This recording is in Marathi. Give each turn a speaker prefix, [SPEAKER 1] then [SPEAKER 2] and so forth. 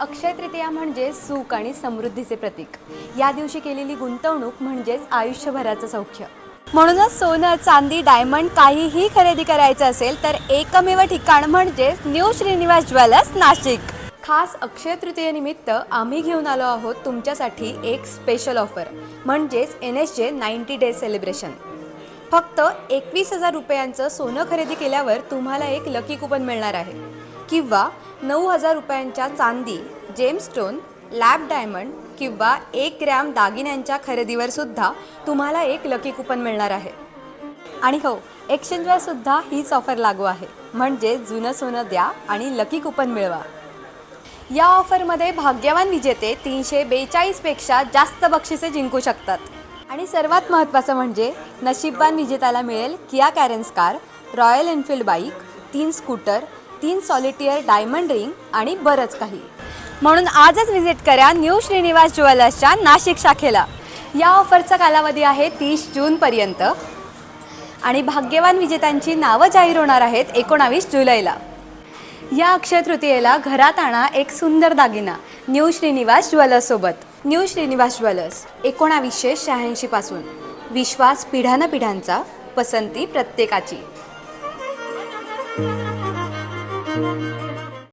[SPEAKER 1] अक्षय तृतीया म्हणजे सुख आणि समृद्धीचे प्रतीक. या दिवशी केलेली गुंतवणूक म्हणजेच आयुष्यभराचं सौख्य. म्हणूनच सोनं चांदी डायमंड काहीही खरेदी करायचं असेल तर एकमेव ठिकाण म्हणजेच न्यू श्रीनिवास ज्वेलर्स नाशिक. खास अक्षय तृतीयेनिमित्त आम्ही घेऊन आलो आहोत तुमच्यासाठी एक स्पेशल ऑफर म्हणजेच N S J ninety day celebration फक्त एकवीस हजार रुपयांचं सोनं खरेदी केल्यावर तुम्हाला एक लकी कुपन मिळणार आहे. किंवा नऊ हजार रुपयांच्या चांदी जेमस्टोन लॅब डायमंड किंवा एक ग्रॅम दागिन्यांच्या खरेदीवर सुद्धा तुम्हाला एक लकी कुपन मिळणार आहे. आणि हो एक्सचेंजवर सुद्धा हीच ऑफर लागू आहे. म्हणजे जुनं सोनं द्या आणि लकी कुपन मिळवा. या ऑफरमध्ये भाग्यवान विजेते तीनशे बेचाळीसपेक्षा जास्त बक्षिसे जिंकू शकतात. आणि सर्वात महत्त्वाचं म्हणजे नशीबवान विजेत्याला मिळेल Kia Carens car Royal Enfield bike तीन स्कूटर तीन सॉलिटियर डायमंड रिंग आणि बरंच काही. म्हणून आजच व्हिजिट करा न्यू श्रीनिवास ज्वेलर्सच्या नाशिक शाखेला. या ऑफरचा कालावधी आहे तीस जूनपर्यंत आणि भाग्यवान विजेत्यांची नावं जाहीर होणार आहेत एकोणावीस जुलैला. या अक्षय तृतीयेला घरात आणा एक सुंदर दागिना न्यू श्रीनिवास ज्वेलर्ससोबत न्यू श्रीनिवास ज्वेलर्स एकोणावीसशे शहाऐंशीपासून विश्वास पिढ्यानपिढ्यांचा पसंती प्रत्येकाची. Thank you.